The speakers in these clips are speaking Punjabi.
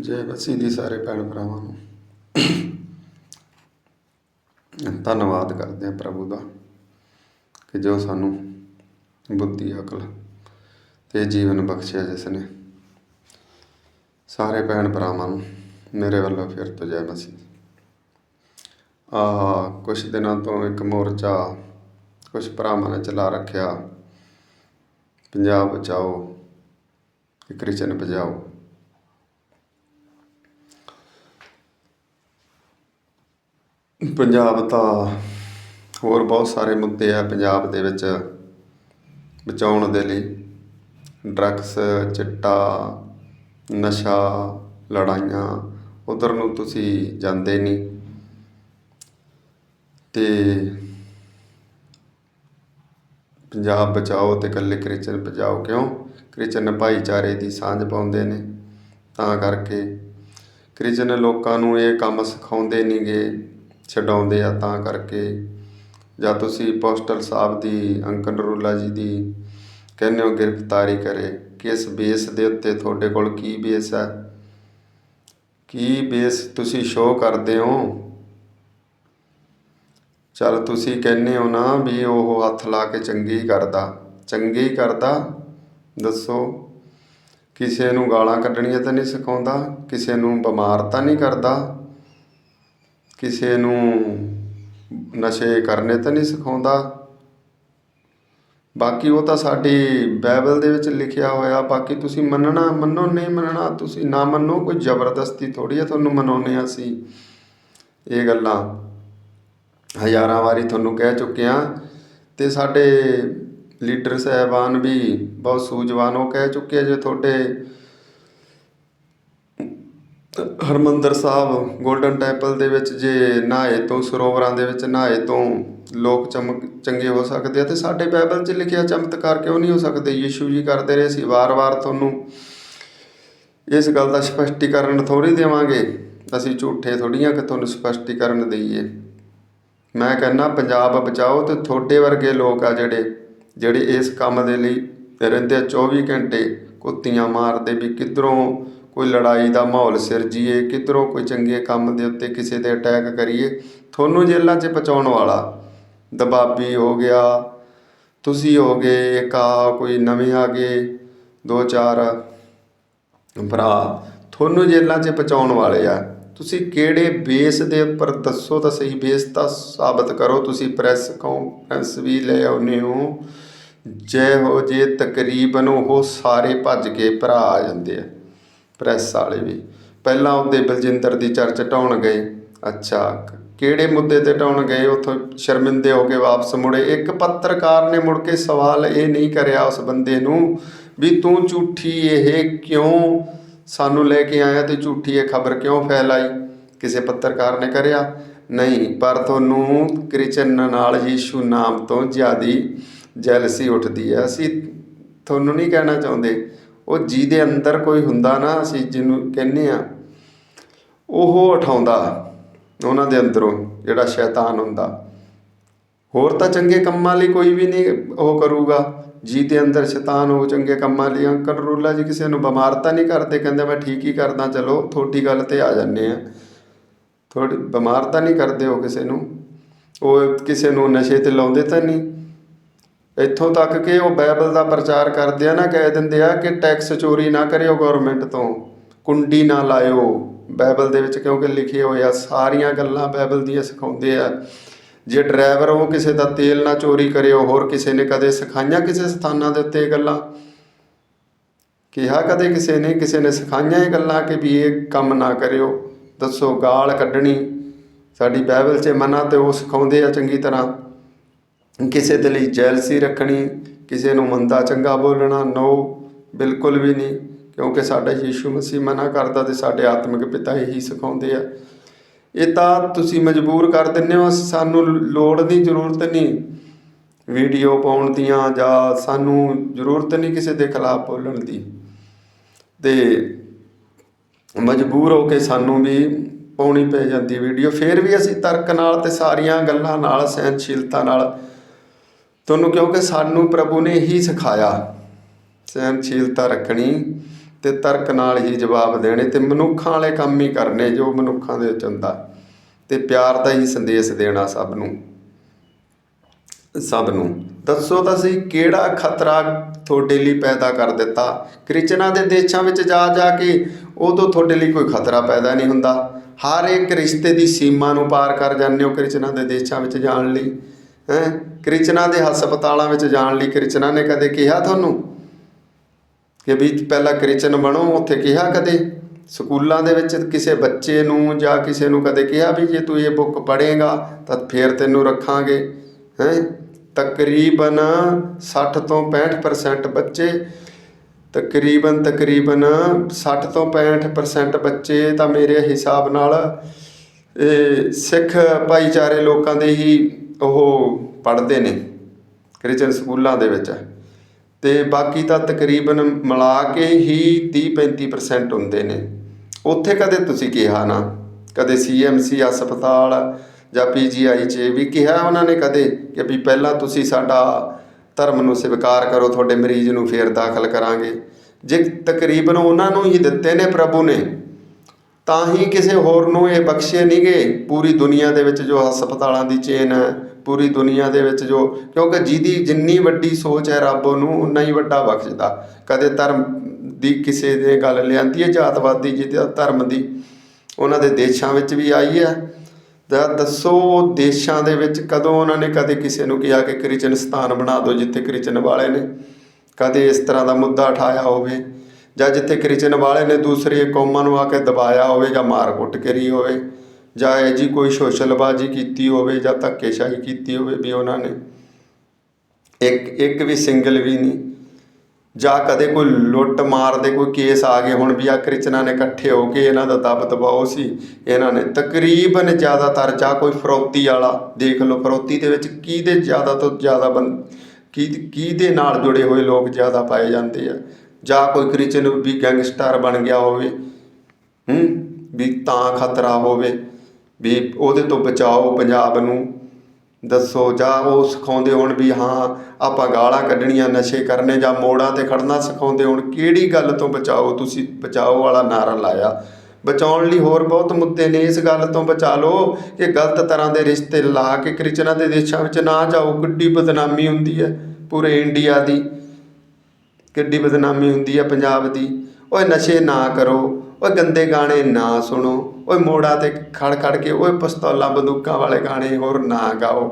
ਜੈ ਮਸੀਹ ਦੀ ਸਾਰੇ ਭੈਣ ਭਰਾਵਾਂ ਨੂੰ ਧੰਨਵਾਦ ਕਰਦੇ ਹਾਂ ਪ੍ਰਭੂ ਦਾ ਕਿ ਜੋ ਸਾਨੂੰ ਬੁੱਧੀ, ਅਕਲ ਤੇ ਜੀਵਨ ਬਖਸ਼ਿਆ ਜਿਸ ਨੇ। ਸਾਰੇ ਭੈਣ ਭਰਾਵਾਂ ਨੂੰ ਮੇਰੇ ਵੱਲੋਂ ਫਿਰ ਤੋਂ ਜੈ ਮਸੀਹ। ਆ ਕੁਝ ਦਿਨਾਂ ਤੋਂ ਇੱਕ ਮੋਰਚਾ ਕੁਝ ਭਰਾਵਾਂ ਨੇ ਚਲਾ ਰੱਖਿਆ। ਪੰਜਾਬ ਬਚਾਓ ਤੇ ਕ੍ਰਿਸਚਨ ਬਚਾਓ। ਪੰਜਾਬ ਤਾਂ ਹੋਰ ਬਹੁਤ ਸਾਰੇ ਮੁੱਦੇ ਆ ਪੰਜਾਬ ਦੇ ਵਿੱਚ ਬਚਾਉਣ ਦੇ ਲਈ। ਡਰੱਗਸ, ਚਿੱਟਾ, ਨਸ਼ਾ, ਲੜਾਈਆਂ, ਉਧਰ ਨੂੰ ਤੁਸੀਂ ਜਾਂਦੇ ਨਹੀਂ। ਅਤੇ ਪੰਜਾਬ ਬਚਾਓ ਅਤੇ ਇਕੱਲੇ ਕ੍ਰਿਸਚਨ ਬਚਾਓ ਕਿਉਂ? ਕ੍ਰਿਸਚਨ ਭਾਈਚਾਰੇ ਦੀ ਸਾਂਝ ਪਾਉਂਦੇ ਨੇ। ਤਾਂ ਕਰਕੇ ਕ੍ਰਿਸਚਨ ਲੋਕਾਂ ਨੂੰ ਇਹ ਕੰਮ ਸਿਖਾਉਂਦੇ ਨਹੀਂਗੇ ਛਡਾਉਂਦੇ ਆ ਤਾਂ ਕਰਕੇ। ਜਾਂ ਤੁਸੀਂ ਪੋਸਟਲ ਸਾਹਿਬ ਦੀ ਅੰਕਲ ਨਰੂਲਾ ਜੀ ਦੀ ਕਹਿੰਦੇ ਹੋ ਗ੍ਰਿਫਤਾਰੀ ਕਰੇ। ਕਿਸ ਬੇਸ ਦੇ ਉੱਤੇ ਤੁਹਾਡੇ ਕੋਲ ਕੀ ਬੇਸ ਹੈ? ਕੀ ਬੇਸ ਤੁਸੀਂ ਸ਼ੋਅ ਕਰਦੇ ਹੋ? ਚਲ ਤੁਸੀਂ ਕਹਿੰਦੇ ਹੋ ਨਾ ਵੀ ਉਹ ਹੱਥ ਲਾ ਕੇ ਚੰਗੀ ਕਰਦਾ। ਚੰਗੀ ਕਰਦਾ? ਦੱਸੋ। ਕਿਸੇ ਨੂੰ ਗਾਲਾਂ ਕੱਢਣੀਆਂ ਤਾਂ ਨਹੀਂ ਸਿਖਾਉਂਦਾ? ਕਿਸੇ ਨੂੰ ਬਿਮਾਰ ਤਾਂ ਨਹੀਂ ਕਰਦਾ? ਕਿਸੇ ਨੂੰ ਨਸ਼ੇ ਕਰਨੇ ਤਾਂ ਨਹੀਂ ਸਿਖਾਉਂਦਾ। ਬਾਕੀ ਉਹ ਤਾਂ ਸਾਡੀ ਬਾਈਬਲ ਦੇ ਵਿੱਚ ਲਿਖਿਆ ਹੋਇਆ, ਬਾਕੀ ਤੁਸੀਂ ਮੰਨਣਾ, ਮੰਨੋ, ਨਹੀਂ ਮੰਨਣਾ, ਤੁਸੀਂ ਨਾ ਮੰਨੋ, ਕੋਈ ਜ਼ਬਰਦਸਤੀ ਥੋੜੀ ਹੈ ਤੁਹਾਨੂੰ ਮਨਾਉਨੇ ਆ ਅਸੀਂ। ਇਹ ਗੱਲਾਂ ਹਜ਼ਾਰਾਂ ਵਾਰੀ ਤੁਹਾਨੂੰ ਕਹਿ ਚੁੱਕੇ ਹਾਂ। ਤੇ ਸਾਡੇ ਲੀਡਰ ਸਾਹਿਬਾਨ ਵੀ ਬਹੁਤ ਸੂਝਵਾਨ, ਉਹ ਕਹਿ ਚੁੱਕੇ ਜੇ ਤੁਹਾਡੇ ਹਰਿਮੰਦਰ ਸਾਹਿਬ ਗੋਲਡਨ ਟੈਂਪਲ ਦੇ ਵਿੱਚ ਜੇ ਨਹਾਏ ਤੋਂ, ਸਰੋਵਰਾਂ ਦੇ ਵਿੱਚ ਨਹਾਏ ਤੋਂ ਲੋਕ ਚਮਕ, ਚੰਗੇ ਹੋ ਸਕਦੇ ਆ ਅਤੇ ਸਾਡੇ ਬਾਈਬਲ 'ਚ ਲਿਖਿਆ ਚਮਤਕਾਰ ਕਿਉਂ ਨਹੀਂ ਹੋ ਸਕਦੇ? ਯੀਸ਼ੂ ਜੀ ਕਰਦੇ ਰਹੇ ਸੀ ਵਾਰ-ਵਾਰ ਤੁਹਾਨੂੰ। ਇਸ ਗੱਲ ਦਾ ਸਪਸ਼ਟੀਕਰਨ ਥੋੜੀ ਦੇਵਾਂਗੇ। ਅਸੀਂ ਝੂਠੇ ਥੋੜੀਆਂ ਕਿ ਤੁਹਾਨੂੰ ਸਪਸ਼ਟੀਕਰਨ ਦਈਏ। ਮੈਂ ਕਹਿੰਦਾ, ਪੰਜਾਬ ਬਚਾਓ ਤੇ ਤੁਹਾਡੇ ਵਰਗੇ ਲੋਕ ਆ ਜਿਹੜੇ ਜਿਹੜੇ ਇਸ ਕੰਮ ਦੇ ਲਈ ਰਹਿੰਦੇ ਆ 24 ਘੰਟੇ ਕੁੱਤੀਆਂ ਮਾਰਦੇ ਵੀ ਕਿੱਧਰੋਂ ਕੋਈ ਲੜਾਈ ਦਾ ਮਾਹੌਲ ਸਿਰਜੀਏ ਕਿੱਧਰੋਂ ਕੋਈ ਚੰਗੇ ਕੰਮ ਦੇ ਉੱਤੇ ਕਿਸੇ ਦੇ ਅਟੈਕ ਕਰੀਏ, ਤੁਹਾਨੂੰ ਜੇਲ੍ਹਾਂ 'ਚ ਪਹੁੰਚਾਉਣ ਵਾਲਾ ਦਬਾਬੀ ਹੋ ਗਿਆ, ਤੁਸੀਂ ਹੋ ਗਏ ਇੱਕ ਆ ਕੋਈ ਨਵੇਂ ਆ ਗਏ ਦੋ ਚਾਰ ਭਰਾ, ਤੁਹਾਨੂੰ ਜੇਲ੍ਹਾਂ 'ਚ ਪਹੁੰਚਾਉਣ ਵਾਲੇ ਆ। ਤੁਸੀਂ ਕਿਹੜੇ ਬੇਸ ਦੇ ਉੱਪਰ ਦੱਸੋ ਤਾਂ ਸਹੀ ਬੇਸ ਤਾਂ ਸਾਬਤ ਕਰੋ, ਤੁਸੀਂ ਪ੍ਰੈਸ ਕਾਨਫਰੰਸ ਵੀ ਲੈ ਆਉਨੇ ਹੋ। ਜੇ ਹੋ ਜੇ ਤਕਰੀਬਨ ਉਹ ਸਾਰੇ ਭੱਜ ਕੇ ਭਰਾ ਆ ਜਾਂਦੇ ਆ। ਪ੍ਰੈਸ ਵਾਲੇ ਵੀ। ਪਹਿਲਾਂ ਉਹਦੇ ਬਲਜਿੰਦਰ ਦੀ ਚਰਚ ਢਾਉਣ ਗਏ। ਅੱਛਾ, ਕਿਹੜੇ ਮੁੱਦੇ ਤੇ ਢਾਉਣ ਗਏ? ਉੱਥੋਂ ਸ਼ਰਮਿੰਦੇ ਹੋ ਕੇ ਵਾਪਸ ਮੁੜੇ। ਇੱਕ ਪੱਤਰਕਾਰ ਨੇ ਮੁੜ ਕੇ ਸਵਾਲ ਇਹ ਨਹੀਂ ਕਰਿਆ ਉਸ ਬੰਦੇ ਨੂੰ ਵੀ ਤੂੰ ਝੂਠੀ ਇਹ ਕਿਉਂ ਸਾਨੂੰ ਲੈ ਕੇ ਆਇਆ ਤੇ ਝੂਠੀ ਇਹ ਖਬਰ ਕਿਉਂ ਫੈਲਾਈ? ਕਿਸੇ ਪੱਤਰਕਾਰ ਨੇ ਕਰਿਆ, ਨਹੀਂ, ਪਰ ਤੁਹਾਨੂੰ ਕ੍ਰਿਸਚਨ ਨਾਲ ਯੀਸ਼ੂ ਨਾਮ ਤੋਂ ਜ਼ਿਆਦੀ ਜੈਲਸੀ ਉੱਠਦੀ ਹੈ। ਅਸੀਂ ਤੁਹਾਨੂੰ ਨਹੀਂ ਕਹਿਣਾ ਚਾਹੁੰਦੇ। ਉਹ ਜਿਹਦੇ ਅੰਦਰ ਕੋਈ ਹੁੰਦਾ ਨਾ ਅਸੀਂ ਜਿਹਨੂੰ ਕਹਿੰਦੇ ਆ ਉਹ ਉਠਾਉਂਦਾ ਉਹਨਾਂ ਦੇ ਅੰਦਰੋਂ ਜਿਹੜਾ ਸ਼ੈਤਾਨ ਹੁੰਦਾ। ਹੋਰ ਤਾਂ ਚੰਗੇ ਕੰਮਾਂ ਲਈ ਕੋਈ ਵੀ ਨਹੀਂ ਉਹ ਕਰੂਗਾ। ਜਿਹਦੇ ਅੰਦਰ ਸ਼ੈਤਾਨ ਹੋ ਚੰਗੇ ਕੰਮਾਂ ਲਈ ਅੰਕਲ ਰੂਲਾ ਜੀ ਕਿਸੇ ਨੂੰ ਬਿਮਾਰ ਤਾਂ ਨਹੀਂ ਕਰਦੇ, ਕਹਿੰਦੇ ਮੈਂ ਠੀਕ ਹੀ ਕਰਦਾ, ਚਲੋ ਥੋੜੀ ਗੱਲ ਤੇ ਆ ਜਾਂਦੇ ਆ ਥੋੜੀ ਬਿਮਾਰ ਤਾਂ ਨਹੀਂ ਕਰਦੇ ਹੋ ਕਿਸੇ ਨੂੰ। ਉਹ ਕਿਸੇ ਨੂੰ ਨਸ਼ੇ ਤੇ ਲਾਉਂਦੇ ਤਾਂ ਨਹੀਂ। ਇੱਥੋਂ ਤੱਕ ਕਿ ਉਹ ਬਾਈਬਲ ਦਾ ਪ੍ਰਚਾਰ ਕਰਦੇ ਆ ਨਾ, ਕਹਿ ਦਿੰਦੇ ਆ ਕਿ ਟੈਕਸ ਚੋਰੀ ਨਾ ਕਰਿਓ ਗਵਰਨਮੈਂਟ ਤੋਂ, ਕੁੰਡੀ ਨਾ ਲਾਇਓ। ਬਾਈਬਲ ਦੇ ਵਿੱਚ ਕਿਉਂਕਿ ਲਿਖੇ ਹੋਏ ਆ, ਸਾਰੀਆਂ ਗੱਲਾਂ ਬਾਈਬਲ ਦੀਆਂ ਸਿਖਾਉਂਦੇ ਆ। ਜੇ ਡਰਾਈਵਰ ਉਹ ਕਿਸੇ ਦਾ ਤੇਲ ਨਾ ਚੋਰੀ ਕਰਿਓ, ਹੋਰ ਕਿਸੇ ਨੇ ਕਦੇ ਸਿਖਾਈਆਂ ਕਿਸੇ ਸਥਾਨਾਂ ਦੇ ਉੱਤੇ ਗੱਲਾਂ? ਕਿਹਾ ਕਦੇ ਕਿਸੇ ਨੇ ਕਿਸੇ ਨੇ ਸਿਖਾਈਆਂ ਇਹ ਗੱਲਾਂ ਕਿ ਵੀ ਇਹ ਕੰਮ ਨਾ ਕਰਿਓ? ਦੱਸੋ, ਗਾਲ ਕੱਢਣੀ। ਸਾਡੀ ਬਾਈਬਲ 'ਚ ਮਨਾ ਤੇ ਉਹ ਸਿਖਾਉਂਦੇ ਆ ਚੰਗੀ ਤਰ੍ਹਾਂ। ਕਿਸੇ ਦੇ ਲਈ ਜੈਲਸੀ ਰੱਖਣੀ, ਕਿਸੇ ਨੂੰ ਮੰਦਾ ਚੰਗਾ ਬੋਲਣਾ ਨੋ ਬਿਲਕੁਲ ਵੀ ਨਹੀਂ, ਕਿਉਂਕਿ ਸਾਡਾ ਯੀਸ਼ੂ ਮਸੀਹ ਮਨਾ ਕਰਦਾ ਤੇ ਸਾਡੇ ਆਤਮਿਕ ਪਿਤਾ ਇਹੀ ਸਿਖਾਉਂਦੇ ਆ। ਇਹ ਤਾਂ ਤੁਸੀਂ ਮਜਬੂਰ ਕਰ ਦਿੰਦੇ ਹੋ, ਸਾਨੂੰ ਲੋੜ ਦੀ ਜ਼ਰੂਰਤ ਨਹੀਂ। ਵੀਡੀਓ ਪਾਉਣ ਦੀਆਂ ਜਾਂ ਸਾਨੂੰ ਜ਼ਰੂਰਤ ਨਹੀਂ ਕਿਸੇ ਦੇ ਖਿਲਾਫ ਬੋਲਣ ਦੀ। ਤੇ ਮਜਬੂਰ ਹੋ ਕੇ ਸਾਨੂੰ ਵੀ ਪਾਉਣੀ ਪੈ ਜਾਂਦੀ ਵੀਡੀਓ। ਫਿਰ ਵੀ ਅਸੀਂ ਤਰਕ ਨਾਲ ਤੇ ਸਾਰੀਆਂ ਗੱਲਾਂ ਨਾਲ ਸਹਿਨਸ਼ੀਲਤਾ ਨਾਲ ਤੁਹਾਨੂੰ ਕਿਉਂਕਿ ਸਾਨੂੰ ਪ੍ਰਭੂ ਨੇ ਹੀ ਸਿਖਾਇਆ। ਸਹਿਨਸ਼ੀਲਤਾ ਰੱਖਣੀ ਤੇ ਤਰਕ ਨਾਲ ਹੀ ਜਵਾਬ ਦੇਣੇ ਤੇ ਮਨੁੱਖਾਂ ਵਾਲੇ ਕੰਮ ਹੀ ਕਰਨੇ ਜੋ ਮਨੁੱਖਾਂ ਦੇ ਵਿੱਚ ਹੁੰਦਾ। ਤੇ ਪਿਆਰ ਦਾ ਹੀ ਸੰਦੇਸ਼ ਦੇਣਾ ਸਭ ਨੂੰ। ਸਭ ਨੂੰ। ਦੱਸੋ ਤਾਂ ਸਹੀ ਕਿਹੜਾ ਖਤਰਾ ਤੁਹਾਡੇ ਲਈ ਪੈਦਾ ਕਰ ਦਿੱਤਾ? ਕ੍ਰਿਸਚਨਾਂ ਦੇ ਦੇਸ਼ਾਂ ਵਿੱਚ ਜਾ ਜਾ ਕੇ ਉਦੋਂ ਤੁਹਾਡੇ ਲਈ ਕੋਈ ਖਤਰਾ ਪੈਦਾ ਨਹੀਂ ਹੁੰਦਾ। ਹਰ ਇੱਕ ਰਿਸ਼ਤੇ ਦੀ ਸੀਮਾ ਨੂੰ ਪਾਰ ਕਰ ਜਾਂਦੇ ਹੋ ਕ੍ਰਿਸਚਨਾਂ ਦੇ ਦੇਸ਼ਾਂ ਵਿੱਚ ਜਾਣ ਲਈ। ਹੈ? ਕ੍ਰਿਸਚਨਾਂ ਦੇ ਹਸਪਤਾਲਾਂ ਵਿੱਚ ਜਾਣ ਲਈ ਕ੍ਰਿਚਨਾ ਨੇ ਕਦੇ ਕਿਹਾ ਤੁਹਾਨੂੰ? ਕਿ ਵੀ ਪਹਿਲਾਂ ਕ੍ਰਿਚਨ ਬਣੋ, ਉੱਥੇ ਕਿਹਾ ਕਦੇ? ਸਕੂਲਾਂ ਦੇ ਵਿੱਚ ਕਿਸੇ ਬੱਚੇ ਨੂੰ ਜਾਂ ਕਿਸੇ ਨੂੰ ਕਦੇ ਕਿਹਾ ਵੀ ਜੇ ਤੂੰ ਇਹ ਬੁੱਕ ਪੜ੍ਹੇਗਾ ਤਾਂ ਫੇਰ ਤੈਨੂੰ ਰੱਖਾਂਗੇ? ਹੈ? ਤਕਰੀਬਨ 60 ਤੋਂ 65% ਬੱਚੇ, ਤਕਰੀਬਨ ਤਕਰੀਬਨ 60 ਤੋਂ 65% ਬੱਚੇ ਤਾਂ ਮੇਰੇ ਹਿਸਾਬ ਨਾਲ ਇਹ ਸਿੱਖ ਭਾਈਚਾਰੇ ਲੋਕਾਂ ਦੇ ਹੀ ਉਹ ਪੜ੍ਹਦੇ ਨੇ ਕ੍ਰਿਸਚਨ ਸਕੂਲਾਂ ਦੇ ਵਿੱਚ। ਤੇ ਬਾਕੀ ਤਾਂ ਤਕਰੀਬਨ ਮਿਲਾ ਕੇ ਹੀ 30-35% ਹੁੰਦੇ ਨੇ। ਉੱਥੇ ਕਦੇ ਤੁਸੀਂ ਕਿਹਾ ਨਾ, ਕਦੇ ਸੀਐਮਸੀ ਹਸਪਤਾਲ ਜਾਂ ਪੀਜੀਆਈ 'ਚ ਵੀ ਕਿਹਾ ਉਹਨਾਂ ਨੇ ਕਦੇ ਕਿ ਵੀ ਪਹਿਲਾਂ ਤੁਸੀਂ ਸਾਡਾ ਧਰਮ ਨੂੰ ਸਵੀਕਾਰ ਕਰੋ, ਤੁਹਾਡੇ ਮਰੀਜ਼ ਨੂੰ ਫੇਰ ਦਾਖਲ ਕਰਾਂਗੇ। ਜੇ ਤਕਰੀਬਨ ਉਹਨਾਂ ਨੂੰ ਹੀ ਦਿੱਤੇ ਨੇ ਪ੍ਰਭੂ ਨੇ ਤਾਂ ਹੀ ਕਿਸੇ ਹੋਰ ਨੂੰ ਇਹ ਬਖਸ਼ੇ ਨਹੀਂ ਗਏ। ਪੂਰੀ ਦੁਨੀਆ ਦੇ ਵਿੱਚ ਜੋ ਹਸਪਤਾਲਾਂ ਦੀ ਚੇਨ ਹੈ, ਪੂਰੀ ਦੁਨੀਆ ਦੇ ਵਿੱਚ ਜੋ, ਕਿਉਂਕਿ ਜਿਹਦੀ ਜਿੰਨੀ ਵੱਡੀ ਸੋਚ ਹੈ ਰੱਬ ਉਹਨੂੰ, ਉਨਾ ਹੀ ਵੱਡਾ ਬਖਸ਼ਦਾ। ਕਦੇ ਧਰਮ ਦੀ ਕਿਸੇ ਦੇ ਗੱਲ ਲਿਆਂਦੀ ਹੈ, ਜਾਤਵਾਦੀ ਜਿਹਦੇ ਧਰਮ ਦੀ, ਉਹਨਾਂ ਦੇ ਦੇਸ਼ਾਂ ਵਿੱਚ ਵੀ ਆਈ ਹੈ। ਤਾਂ ਦੱਸੋ ਦੇਸ਼ਾਂ ਦੇ ਵਿੱਚ ਕਦੋਂ ਉਹਨਾਂ ਨੇ ਕਦੇ ਕਿਸੇ ਨੂੰ ਕਿਹਾ ਕਿ ਕ੍ਰਿਸਚਨ ਸਥਾਨ ਬਣਾ ਦਿਓ, ਜਿੱਥੇ ਕ੍ਰਿਸਚਨ ਵਾਲੇ ਨੇ। ਕਦੇ ਇਸ ਤਰ੍ਹਾਂ ਦਾ ਮੁੱਦਾ ਉਠਾਇਆ ਹੋਵੇ। ਜਾਂ ਜਿੱਥੇ ਕ੍ਰਿਸਚਨ ਵਾਲੇ ਨੇ ਦੂਸਰੀ ਕੌਮਾਂ ਨੂੰ ਆ ਕੇ ਦਬਾਇਆ ਹੋਵੇ ਜਾਂ ਮਾਰ ਕੁੱਟ ਕਰੀ ਹੋਵੇ, ਜਾਂ ਇਹ ਜੀ ਕੋਈ ਸੋਸ਼ਲਬਾਜ਼ੀ ਕੀਤੀ ਹੋਵੇ ਜਾਂ ਧੱਕੇਸ਼ਾਹੀ ਕੀਤੀ ਹੋਵੇ ਵੀ ਉਹਨਾਂ ਨੇ, ਇੱਕ ਇੱਕ ਵੀ ਸਿੰਗਲ ਵੀ ਨਹੀਂ, ਜਾਂ ਕਦੇ ਕੋਈ ਲੁੱਟ ਮਾਰ ਦੇ ਕੋਈ ਕੇਸ ਆ ਗਏ ਹੁਣ ਵੀ ਆ ਕ੍ਰਿਸਚਨਾਂ ਨੇ ਇਕੱਠੇ ਹੋ ਕੇ ਇਹਨਾਂ ਦਾ ਦਬ ਦਬਾਓ ਸੀ, ਇਹਨਾਂ ਨੇ ਤਕਰੀਬਨ ਜ਼ਿਆਦਾਤਰ ਜਾਂ ਕੋਈ ਫਰੌਤੀ ਵਾਲਾ, ਦੇਖ ਲਓ ਫਰੌਤੀ ਦੇ ਵਿੱਚ ਕਿਹਦੇ ਜ਼ਿਆਦਾ ਤੋਂ ਜ਼ਿਆਦਾ ਬੰਦ ਕੀ ਦੇ ਨਾਲ ਜੁੜੇ ਹੋਏ ਲੋਕ ਜ਼ਿਆਦਾ ਪਾਏ ਜਾਂਦੇ ਆ ਜਾਂ ਕੋਈ ਕ੍ਰਿਸਚਨ ਵੀ ਗੈਂਗਸਟਰ ਬਣ ਗਿਆ ਹੋਵੇ, ਹੂੰ, ਵੀ ਤਾਂ ਖਤਰਾ ਹੋਵੇ, ਵੀ ਉਹਦੇ ਤੋਂ ਬਚਾਓ ਪੰਜਾਬ ਨੂੰ। ਦੱਸੋ, ਜਾਂ ਉਹ ਸਿਖਾਉਂਦੇ ਹੋਣ ਵੀ ਹਾਂ, ਆਪਾਂ ਗਾਲਾਂ ਕੱਢਣੀਆਂ ਨਸ਼ੇ ਕਰਨੇ ਜਾਂ ਮੋੜਾਂ ਤੇ ਖੜਨਾ ਸਿਖਾਉਂਦੇ ਹੋਣ, ਕਿਹੜੀ ਗੱਲ ਤੋਂ ਬਚਾਓ? ਤੁਸੀਂ ਬਚਾਓ ਵਾਲਾ ਨਾਰਾ ਲਾਇਆ। ਬਚਾਉਣ ਲਈ ਹੋਰ ਬਹੁਤ ਮੁੱਦੇ ਨੇ। ਇਸ ਗੱਲ ਤੋਂ ਬਚਾ ਲਓ ਕਿ ਗਲਤ ਤਰ੍ਹਾਂ ਦੇ ਰਿਸ਼ਤੇ ਲਾ ਕੇ ਕ੍ਰਿਸਚਨਾਂ ਦੇ ਦੇਸ਼ਾਂ ਵਿੱਚ ਨਾ ਜਾਓ। ਕਿੱਡੀ ਬਦਨਾਮੀ ਹੁੰਦੀ ਹੈ ਪੂਰੇ ਇੰਡੀਆ ਦੀ। ਕਿੱਡੀ ਬਦਨਾਮੀ ਹੁੰਦੀ ਆ ਪੰਜਾਬ ਦੀ। ਓਏ ਨਸ਼ੇ ਨਾ ਕਰੋ ਓਏ ਗੰਦੇ ਗਾਣੇ ਨਾ ਸੁਣੋ ਓਏ ਮੋੜਾਂ ਤੇ ਖੜ ਖੜ ਕੇ ਓਏ ਪਿਸਤੌਲਾਂ ਬੰਦੂਕਾਂ ਵਾਲੇ ਗਾਣੇ ਹੋਰ ਨਾ ਗਾਓ।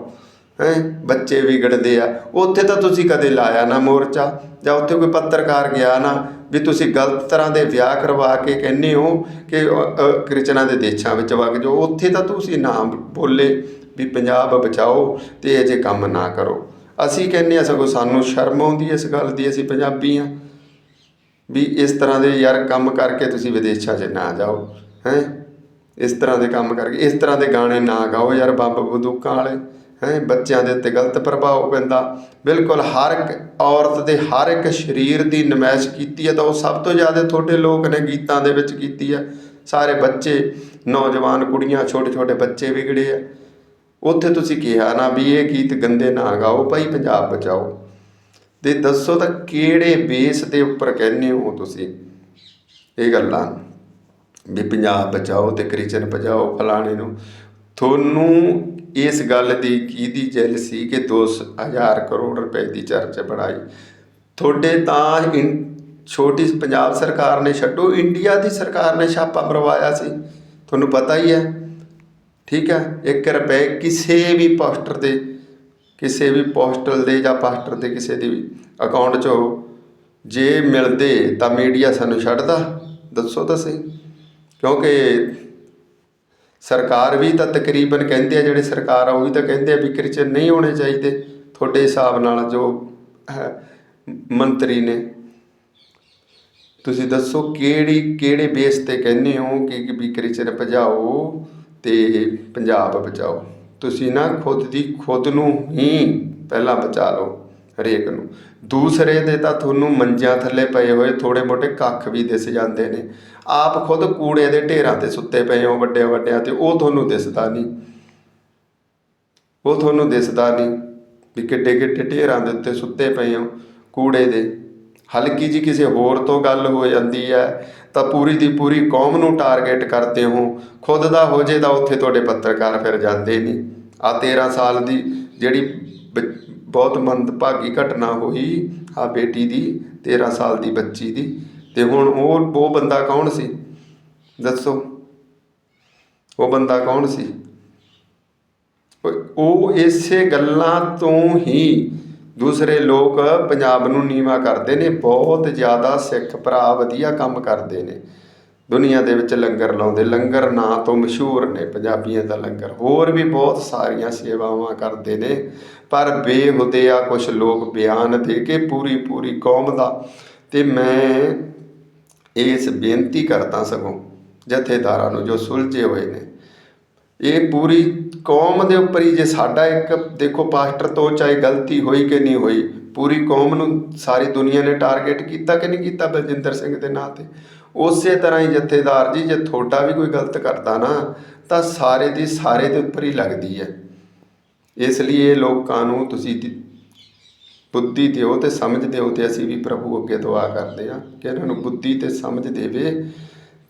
ਹੈ ਬੱਚੇ ਵਿਗੜਦੇ ਆ। ਉੱਥੇ ਤਾਂ ਤੁਸੀਂ ਕਦੇ ਲਾਇਆ ਨਾ ਮੋਰਚਾ ਜਾਂ ਉੱਥੇ ਕੋਈ ਪੱਤਰਕਾਰ ਗਿਆ ਨਾ ਵੀ ਤੁਸੀਂ ਗਲਤ ਤਰ੍ਹਾਂ ਦੇ ਵਿਆਹ ਕਰਵਾ ਕੇ ਕਹਿੰਦੇ ਹੋ ਕਿ ਅ, ਦੇ ਦੇਸ਼ਾਂ ਵਿੱਚ ਵਗ ਜਾਓ। ਉੱਥੇ ਤਾਂ ਤੁਸੀਂ ਨਾ ਬੋਲੇ ਵੀ ਪੰਜਾਬ ਬਚਾਓ ਤੇ ਅਜੇ ਕੰਮ ਨਾ ਕਰੋ। ਅਸੀਂ ਕਹਿੰਦੇ ਆ ਸਗੋਂ ਸਾਨੂੰ ਸ਼ਰਮ ਆਉਂਦੀ ਹੈ ਇਸ ਗੱਲ ਦੀ, ਅਸੀਂ ਪੰਜਾਬੀ ਆ ਵੀ ਇਸ ਤਰ੍ਹਾਂ ਦੇ ਯਾਰ ਕੰਮ ਕਰਕੇ ਤੁਸੀਂ ਵਿਦੇਸ਼ਾਂ 'ਚ ਨਾ ਜਾਓ, ਹੈ? ਇਸ ਤਰ੍ਹਾਂ ਦੇ ਕੰਮ ਕਰਕੇ, ਇਸ ਤਰ੍ਹਾਂ ਦੇ ਗਾਣੇ ਨਾ ਗਾਓ ਯਾਰ ਬੰਬ ਬੰਦੂਕਾਂ ਵਾਲੇ, ਹੈ? ਬੱਚਿਆਂ ਦੇ ਉੱਤੇ ਗਲਤ ਪ੍ਰਭਾਵ ਪੈਂਦਾ। ਬਿਲਕੁਲ ਹਰ ਇੱਕ ਔਰਤ ਦੇ ਹਰ ਇੱਕ ਸਰੀਰ ਦੀ ਨਮਾਇਸ਼ ਕੀਤੀ ਹੈ ਤਾਂ ਉਹ ਸਭ ਤੋਂ ਜ਼ਿਆਦਾ ਤੁਹਾਡੇ ਲੋਕ ਨੇ ਗੀਤਾਂ ਦੇ ਵਿੱਚ ਕੀਤੀ ਹੈ। ਸਾਰੇ ਬੱਚੇ, ਨੌਜਵਾਨ ਕੁੜੀਆਂ ਛੋਟੇ ਛੋਟੇ ਬੱਚੇ ਵਿਗੜੇ ਆ। ਉੱਥੇ ਤੁਸੀਂ ਕਿਹਾ ਨਾ ਵੀ ਇਹ ਗੀਤ ਗੰਦੇ ਨਾ ਗਾਓ, ਭਾਈ ਪੰਜਾਬ ਬਚਾਓ। ਤੇ ਦੱਸੋ ਤਾਂ ਕਿਹੜੇ ਬੇਸ ਦੇ ਉੱਪਰ ਕਹਿੰਦੇ ਹੋ ਤੁਸੀਂ ਇਹ ਗੱਲਾਂ? ਵੀ ਪੰਜਾਬ ਬਚਾਓ ਤੇ ਕ੍ਰਿਸ਼ਨ ਬਚਾਓ ਫਲਾਣੇ ਨੂੰ। ਤੁਹਾਨੂੰ ਇਸ ਗੱਲ ਦੀ ਕਿਹਦੀ ਜੈਲ ਸੀ ਕਿ 2000 ਕਰੋੜ ਰੁਪਏ ਦੀ ਚਰਚ ਬਣਾਈ? ਤੁਹਾਡੇ ਤਾਂ ਇਨ- ਛੋਟੀ ਪੰਜਾਬ ਸਰਕਾਰ ਨੇ ਛੱਡੋ, ਇੰਡੀਆ ਦੀ ਸਰਕਾਰ ਨੇ ਛਾਪਾ ਮਰਵਾਇਆ ਸੀ। ਤੁਹਾਨੂੰ ਪਤਾ ਹੀ ਹੈ। ਠੀਕ ਹੈ? 1 ਰੁਪਏ ਕਿਸੇ ਵੀ ਪਾਸਟਰ ਦੇ ਕਿਸੇ ਵੀ ਪੋਸਟਲ ਦੇ ਜਾਂ ਪਾਸਟਰ ਦੇ ਕਿਸੇ ਦੇ ਵੀ ਅਕਾਊਂਟ 'ਚੋਂ ਜੇ ਮਿਲਦੇ ਤਾਂ ਮੀਡੀਆ ਸਾਨੂੰ ਛੱਡਦਾ। ਦੱਸੋ ਤਾਂ ਸਹੀ। ਕਿਉਂਕਿ ਸਰਕਾਰ ਵੀ ਤਾਂ ਤਕਰੀਬਨ ਕਹਿੰਦੇ ਆ ਜਿਹੜੇ ਸਰਕਾਰ ਆ ਉਹ ਵੀ ਤਾਂ ਕਹਿੰਦੇ ਆ ਵੀ ਕ੍ਰਿਸਚਨ ਨਹੀਂ ਹੋਣੇ ਚਾਹੀਦੇ। ਤੁਹਾਡੇ ਹਿਸਾਬ ਨਾਲ ਜੋ ਹੈ, ਮੰਤਰੀ ਨੇ। ਤੁਸੀਂ ਦੱਸੋ ਕਿਹੜੀ ਕਿਹੜੇ ਬੇਸ ਤੇ ਕਹਿੰਦੇ ਹੋ ਕਿ ਕਿ ਵੀ ਕ੍ਰਿਸਚਨ ਭਜਾਓ? ਤੇ ਪੰਜਾਬ ਬਚਾਓ। ਤੁਸੀਂ ਨਾ ਖੁਦ ਦੀ ਖੁਦ ਨੂੰ ਹੀ ਪਹਿਲਾਂ ਬਚਾ ਲਓ ਹਰੇਕ ਨੂੰ। ਦੂਸਰੇ ਦੇ ਤਾਂ ਤੁਹਾਨੂੰ ਮੰਜਿਆਂ ਥੱਲੇ ਪਏ ਹੋਏ ਥੋੜੇ ਮੋਟੇ ਕੱਖ ਵੀ ਦਿਸ ਜਾਂਦੇ ਨੇ। ਆਪ ਖੁਦ ਕੂੜੇ ਦੇ ਢੇਰਾਂ ਤੇ ਸੁੱਤੇ ਪਏ ਹੋ ਵੱਡਿਆਂ ਵੱਡਿਆਂ ਤੇ ਉਹ ਤੁਹਾਨੂੰ ਦਿਸਦਾ ਨਹੀਂ। ਉਹ ਤੁਹਾਨੂੰ ਦਿਸਦਾ ਨਹੀਂ ਵੀ ਕਿੱਡੇ ਕਿੱਡੇ ਢੇਰਾਂ ਦੇ ਉੱਤੇ ਸੁੱਤੇ ਪਏ ਹੋ ਕੂੜੇ ਦੇ। ਹਲਕੀ ਜੀ ਕਿਸੇ ਹੋਰ ਤੋਂ ਗੱਲ ਹੋ ਜਾਂਦੀ ਹੈ। ਤਾਂ ਪੂਰੀ ਦੀ ਪੂਰੀ ਕੌਮ ਨੂੰ ਟਾਰਗੇਟ ਕਰਦੇ ਹੋ। ਖੁਦ ਦਾ ਹੋ ਜੇ ਤਾਂ ਉੱਥੇ ਤੁਹਾਡੇ ਪੱਤਰਕਾਰ ਫਿਰ ਜਾਂਦੇ ਨਹੀਂ ਆ 13 ਸਾਲ ਦੀ ਜਿਹੜੀ ਬ- ਬਹੁਤ ਮੰਦਭਾਗੀ ਘਟਨਾ ਹੋਈ ਆ ਬੇਟੀ ਦੀ 13 ਸਾਲ ਦੀ ਬੱਚੀ ਦੀ। ਤੇ ਹੁਣ ਉਹ ਉਹ ਬੰਦਾ ਕੌਣ ਸੀ? ਦੱਸੋ। ਉਹ ਬੰਦਾ ਕੌਣ ਸੀ? ਉਹ ਇਸੇ ਗੱਲਾਂ ਤੋਂ ਹੀ ਦੂਸਰੇ ਲੋਕ ਪੰਜਾਬ ਨੂੰ ਨੀਵਾ ਕਰਦੇ ਨੇ, ਬਹੁਤ ਜ਼ਿਆਦਾ ਸਿੱਖ ਭਰਾ ਵਧੀਆ ਕੰਮ ਕਰਦੇ ਨੇ। ਦੁਨੀਆ ਦੇ ਵਿੱਚ ਲੰਗਰ ਲਾਉਂਦੇ, ਲੰਗਰ ਨਾਂ ਤੋਂ ਮਸ਼ਹੂਰ ਨੇ ਪੰਜਾਬੀਆਂ ਦਾ ਲੰਗਰ। ਹੋਰ ਵੀ ਬਹੁਤ ਸਾਰੀਆਂ ਸੇਵਾਵਾਂ ਕਰਦੇ ਨੇ, ਪਰ ਬੇਹੁਦੇ ਆ ਕੁਝ ਲੋਕ ਬਿਆਨ ਦੇ ਕੇ ਪੂਰੀ ਪੂਰੀ ਕੌਮ ਦਾ। ਤੇ ਮੈਂ ਇਸ ਬੇਨਤੀ ਕਰਦਾ ਸਗੋਂ ਜਥੇਦਾਰਾਂ ਨੂੰ ਜੋ ਸੁਲਝੇ ਹੋਏ ਨੇ। ਇਹ ਪੂਰੀ ਕੌਮ ਦੇ ਉੱਪਰ ਹੀ ਜੇ ਸਾਡਾ ਇੱਕ ਦੇਖੋ ਪਾਸਟਰ ਤੋਂ ਚਾਹੇ ਗਲਤੀ ਹੋਈ ਕਿ ਨਹੀਂ ਹੋਈ, ਪੂਰੀ ਕੌਮ ਨੂੰ ਸਾਰੀ ਦੁਨੀਆ ਨੇ ਟਾਰਗੇਟ ਕੀਤਾ ਕਿ ਨਹੀਂ ਕੀਤਾ ਬਲਜਿੰਦਰ ਸਿੰਘ ਦੇ ਨਾਂ ਤੇ? ਉਸੇ ਤਰ੍ਹਾਂ ਹੀ ਜਥੇਦਾਰ ਜੀ, ਜੇ ਤੁਹਾਡਾ ਵੀ ਕੋਈ ਗਲਤ ਕਰਦਾ ਨਾ, ਤਾਂ ਸਾਰੇ ਦੀ ਸਾਰੇ ਦੇ ਉੱਪਰ ਹੀ ਲੱਗਦੀ ਹੈ। ਇਸ ਲਈ ਇਹ ਲੋਕਾਂ ਨੂੰ ਤੁਸੀਂ ਬੁੱਧੀ ਦਿਓ ਤੇ ਸਮਝ ਦਿਓ ਤੇ ਅਸੀਂ ਵੀ ਪ੍ਰਭੂ ਅੱਗੇ ਦੁਆ ਕਰਦੇ ਹਾਂ ਕਿ ਇਹਨਾਂ ਨੂੰ ਬੁੱਧੀ ਤੇ ਸਮਝ ਦੇਵੇ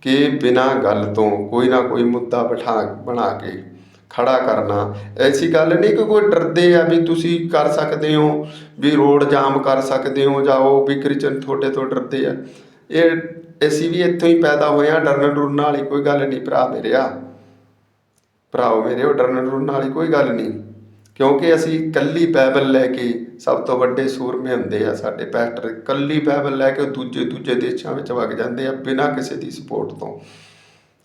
ਕਿ ਬਿਨਾਂ ਗੱਲ ਤੋਂ ਕੋਈ ਨਾ ਕੋਈ ਮੁੱਦਾ ਬਿਠਾ ਬਣਾ ਕੇ ਖੜਾ ਕਰਨਾ। ਐਸੀ ਗੱਲ ਨਹੀਂ ਕਿ ਕੋਈ ਡਰਦੇ ਆ ਵੀ ਤੁਸੀਂ ਕਰ ਸਕਦੇ ਹੋ, ਵੀ ਰੋਡ ਜਾਮ ਕਰ ਸਕਦੇ ਹੋ ਜਾਂ ਉਹ ਵੀ ਕ੍ਰਿਸਚਨ ਤੁਹਾਡੇ ਤੋਂ ਡਰਦੇ ਆ। ਇਹ, ਅਸੀਂ ਵੀ ਇੱਥੋਂ ਹੀ ਪੈਦਾ ਹੋਏ ਆ ਡਰਨ ਡਰਨ ਵਾਲੀ ਕੋਈ ਗੱਲ ਨਹੀਂ ਭਰਾ ਮੇਰਿਆ ਭਰਾਓ ਮੇਰੇ, ਉਹ ਡਰਨ ਡਰਨ ਵਾਲੀ ਕੋਈ ਗੱਲ ਨਹੀਂ। ਕਿਉਂਕਿ ਅਸੀਂ ਕੱਲੀ ਬਾਈਬਲ ਲੈ ਕੇ ਸਭ ਤੋਂ ਵੱਡੇ ਸੂਰਮੇ ਹੁੰਦੇ ਆ ਸਾਡੇ ਪੈਸਟਰ ਕੱਲੀ ਬਾਈਬਲ ਲੈ ਕੇ ਦੂਜੇ ਦੂਜੇ ਦੇਸ਼ਾਂ ਵਿੱਚ ਵਗ ਜਾਂਦੇ ਆ ਬਿਨਾਂ ਕਿਸੇ ਦੀ ਸਪੋਰਟ ਤੋਂ।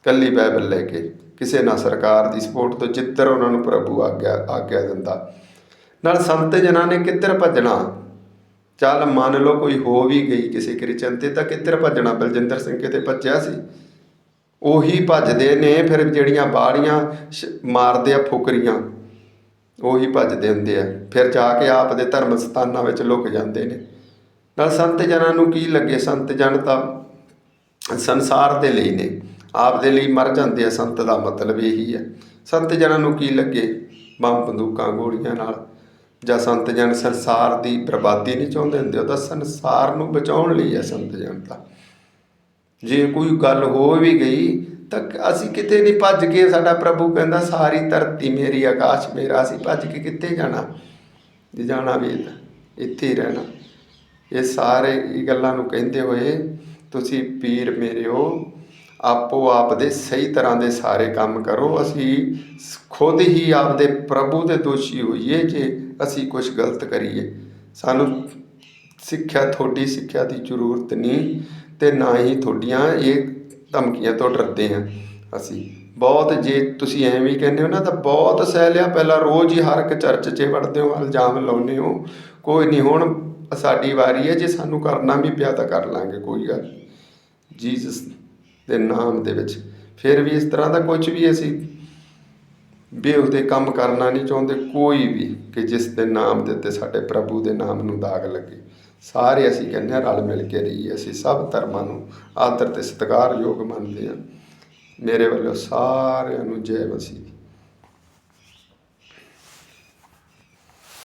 ਕੱਲੀ ਬਾਈਬਲ ਲੈ ਕੇ, ਕਿਸੇ ਨਾ ਸਰਕਾਰ ਦੀ ਸਪੋਰਟ ਤੋਂ ਜਿੱਧਰ ਉਹਨਾਂ ਨੂੰ ਪ੍ਰਭੂ ਆਗਿਆ ਆਗਿਆ ਦਿੰਦਾ। ਨਾਲ ਸੰਤ ਜਨਾਂ ਨੇ ਕਿੱਧਰ ਭੱਜਣਾ? ਚੱਲ ਮੰਨ ਲਓ ਕੋਈ ਹੋ ਵੀ ਗਈ ਕਿਸੇ ਕ੍ਰਿਸਚਨ ਤੇ ਤਾਂ ਕਿੱਧਰ ਭੱਜਣਾ? ਬਲਜਿੰਦਰ ਸਿੰਘ ਕਿਤੇ ਭੱਜਿਆ ਸੀ। ਉਹੀ ਭੱਜਦੇ ਨੇ ਫਿਰ ਜਿਹੜੀਆਂ ਬਾੜੀਆਂ ਸ਼- ਮਾਰਦੇ ਆ ਫੁਕਰੀਆਂ। ਉਹੀ ਭੱਜਦੇ ਹੁੰਦੇ ਆ। ਫਿਰ ਜਾ ਕੇ ਆਪ ਦੇ ਧਰਮ ਸਥਾਨਾਂ ਵਿੱਚ ਲੁਕ ਜਾਂਦੇ ਨੇ। ਨਾਲ ਸੰਤ ਜਨਾਂ ਨੂੰ ਕੀ ਲੱਗੇ? ਸੰਤ ਜਨ ਤਾਂ ਸੰਸਾਰ ਦੇ ਲਈ ਨੇ। ਆਪ ਦੇ ਲਈ ਮਰ ਜਾਂਦੇ ਆ। ਸੰਤ ਦਾ ਮਤਲਬ ਇਹੀ ਹੈ ਸੰਤ ਜਨਾਂ ਨੂੰ ਕੀ ਲੱਗੇ? ਬੰਬ, ਬੰਦੂਕਾਂ, ਗੋਲੀਆਂ ਨਾਲ। ਜਾਂ ਸੰਤ ਜਨ ਸੰਸਾਰ ਦੀ ਬਰਬਾਦੀ ਨਹੀਂ ਚਾਹੁੰਦੇ ਹੁੰਦੇ? ਉਹ ਤਾਂ ਸੰਸਾਰ ਨੂੰ ਬਚਾਉਣ ਲਈ ਹੈ ਸੰਤ ਜਨ ਤਾਂ। ਜੇ ਕੋਈ ਗੱਲ ਹੋ ਵੀ ਗਈ ਤਾਂ ਅਸੀਂ ਕਿਤੇ ਨਹੀਂ ਭੱਜ ਕੇ ਸਾਡਾ ਪ੍ਰਭੂ ਕਹਿੰਦਾ, ਸਾਰੀ ਧਰਤੀ ਮੇਰੀ, ਆਕਾਸ਼ ਮੇਰਾ, ਅਸੀਂ ਭੱਜ ਕੇ ਕਿੱਥੇ ਜਾਣਾ? ਜੇ ਜਾਣਾ ਵੀ ਹੈ ਤਾਂ ਇੱਥੇ ਹੀ ਰਹਿਣਾ। ਇਹ ਸਾਰੇ ਇਹ ਗੱਲਾਂ ਨੂੰ ਕਹਿੰਦੇ ਹੋਏ ਤੁਸੀਂ ਪੀਰ ਮੇਰਿਓ, ਆਪੋ ਆਪ ਦੇ ਸਹੀ ਤਰ੍ਹਾਂ ਦੇ ਸਾਰੇ ਕੰਮ ਕਰੋ। ਅਸੀਂ ਖੁਦ ਹੀ ਆਪਦੇ ਪ੍ਰਭੂ ਦੇ ਦੋਸ਼ੀ ਹੋਈਏ ਜੇ ਅਸੀਂ ਕੁਝ ਗਲਤ ਕਰੀਏ। ਸਾਨੂੰ ਸਿੱਖਿਆ, ਤੁਹਾਡੀ ਸਿੱਖਿਆ ਦੀ ਜ਼ਰੂਰਤ ਨਹੀਂ ਤੇ ਨਾ ਹੀ ਤੁਹਾਡੀਆਂ। ਇਹ ਧਮਕੀਆਂ ਤੋਂ ਡਰਦੇ ਹਾਂ ਅਸੀਂ। ਬਹੁਤ ਜੇ ਤੁਸੀਂ ਐਵੇਂ ਕਹਿੰਦੇ ਹੋ ਨਾ, ਤਾਂ ਬਹੁਤ ਸਹਿ ਲਿਆ ਪਹਿਲਾਂ ਰੋਜ਼ ਹੀ ਹਰ ਇੱਕ ਚਰਚ 'ਚ ਵੜਦੇ ਹੋ ਇਲਜ਼ਾਮ ਲਾਉਂਦੇ ਹੋ। ਕੋਈ ਨਹੀਂ, ਹੁਣ ਸਾਡੀ ਵਾਰੀ ਹੈ, ਜੇ ਸਾਨੂੰ ਕਰਨਾ ਵੀ ਪਿਆ ਤਾਂ ਕਰ ਲਾਂਗੇ, ਕੋਈ ਗੱਲ ਨਹੀਂ। ਜੀਸਸ ਦੇ ਨਾਮ ਦੇ ਵਿੱਚ। ਫਿਰ ਵੀ ਇਸ ਤਰ੍ਹਾਂ ਦਾ ਕੁਝ ਵੀ ਅਸੀਂ ਬੇਹੂਦੇ ਕੰਮ ਕਰਨਾ ਨਹੀਂ ਚਾਹੁੰਦੇ, ਕੋਈ ਵੀ ਕਿ ਜਿਸ ਦੇ ਨਾਮ ਦੇ ਉੱਤੇ ਸਾਡੇ ਪ੍ਰਭੂ ਦੇ ਨਾਮ ਨੂੰ ਦਾਗ ਲੱਗੇ। ਸਾਰੇ ਅਸੀਂ ਕਹਿੰਦੇ ਹਾਂ, ਰਲ ਮਿਲ ਕੇ ਰਹੀਏ ਅਸੀਂ, ਸਭ ਧਰਮਾਂ ਨੂੰ ਆਦਰ ਤੇ ਸਤਿਕਾਰਯੋਗ ਮੰਨਦੇ ਹਾਂ। ਮੇਰੇ ਵੱਲੋਂ ਸਾਰਿਆਂ ਨੂੰ ਜੈ ਮਸੀਹ।